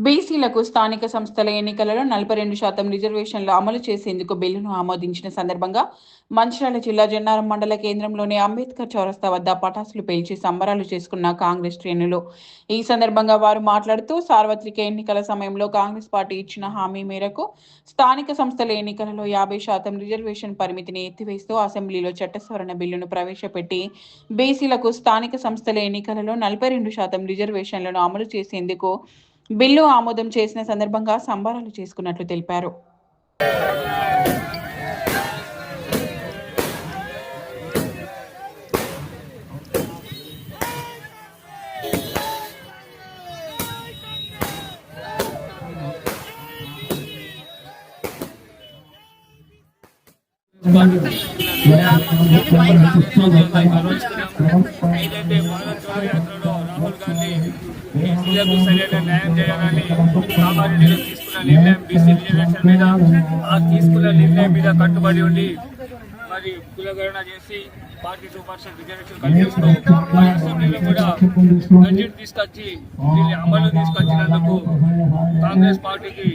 బీసీలకు స్థానిక సంస్థల ఎన్నికలలో నలభై రెండు శాతం రిజర్వేషన్లు అమలు చేసేందుకు బిల్లును ఆమోదించిన సందర్భంగా మంచిర్యాల జిల్లా జన్నారం మండల కేంద్రంలోని అంబేద్కర్ చౌరస్తా వద్ద పటాసులు పేల్చి సంబరాలు చేసుకున్న కాంగ్రెస్ శ్రేణులు. ఈ సందర్భంగా వారు మాట్లాడుతూ సార్వత్రిక ఎన్నికల సమయంలో కాంగ్రెస్ పార్టీ ఇచ్చిన హామీ మేరకు స్థానిక సంస్థల ఎన్నికలలో యాభై శాతం రిజర్వేషన్ పరిమితిని ఎత్తివేస్తూ అసెంబ్లీలో చట్టసవరణ బిల్లును ప్రవేశపెట్టి బీసీలకు స్థానిక సంస్థల ఎన్నికలలో నలభై రెండు శాతం రిజర్వేషన్లను అమలు చేసేందుకు బిల్లు ఆమోదం చేసిన సందర్భంగా సంబరాలు చేసుకున్నట్లు తెలిపారు. ఏదైతే భారత్ బీసీలకు సరైన న్యాయం చేయాలని కామారెడ్డిలో తీసుకున్న నిర్ణయం బీసీ రిజర్వేషన్ మీద ఆ తీసుకున్న నిర్ణయం మీద కట్టుబడి ఉండి మరి కులగణన చేసి పార్టీ టూ పర్సెంట్ రిజర్వేషన్ కల్పిస్తూ అసెంబ్లీలో కూడా బడ్జెట్ తీసుకొచ్చి దీన్ని అమలు తీసుకొచ్చినందుకు కాంగ్రెస్ పార్టీకి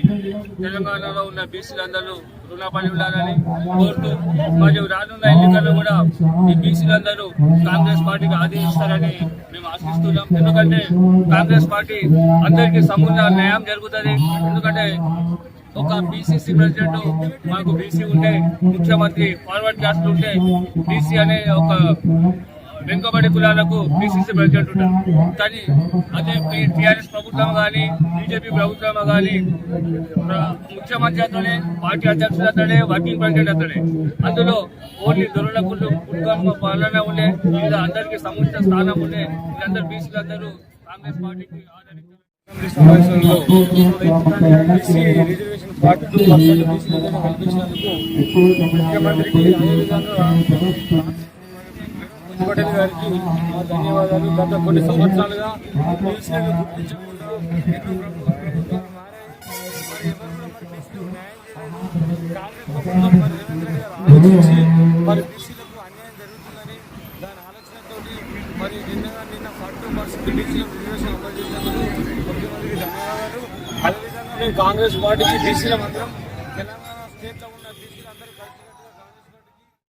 తెలంగాణలో ఉన్న బీసీలందరూ రుణపడి ఉండాలని కోరుతూ మరియు రానున్న ఎన్నికల్లో కూడా ఈ బీసీలందరూ కాంగ్రెస్ పార్టీకి ఆదేశిస్తారని మేము ఆశిస్తున్నాం. ఎందుకంటే కాంగ్రెస్ పార్టీ అందరికీ సమూల న్యాయం జరుగుతుంది. ఎందుకంటే ఒక బీసీసీ ప్రెసిడెంట్ మాకు బీసీ ఉంటే ముఖ్యమంత్రి ఫార్వర్డ్ క్యాస్ట్ ఉంటే బీసీ అనే ఒక వెనుకబడి కులాలకు బీసీసీ ప్రెసిడెంట్ ఉంటారు కానీ అదే టీఆర్ఎస్ ప్రభుత్వం కానీ బీజేపీ ప్రభుత్వం కానీ ముఖ్యమంత్రి అతనే పార్టీ అధ్యక్షుడు అతడే వర్కింగ్ ప్రెసిడెంట్ అతడే అందులో ఓన్లీ దొరలకు కుటుంబ పాలన ఉండే లేదా అందరికీ సముచిత స్థానం ఉండే వీళ్ళందరూ బీసీలు అందరూ కాంగ్రెస్ పార్టీకి ఆదరిస్తారు సమావేశంలో BC reservation forty two percent బీసీలను కల్పించినందుకు ముఖ్యమంత్రికి అదేవిధంగా పటేల్ గారికి మా ధన్యవాదాలు. గత కొన్ని సంవత్సరాలుగా గుర్తించకుండా మరి బీసీలకు అన్యాయం జరుగుతుందని దాని ఆలోచనతో మరి నిన్నగా నిన్న ఫార్టీ టూ పర్సెంట్ బీసీలకు రిజర్వేషన్ అమలు చేసినందుకు ధన్యవాదాలు అదేవిధంగా కాంగ్రెస్ పార్టీకి బీసీల మాత్రం తెలంగాణ స్టేట్లో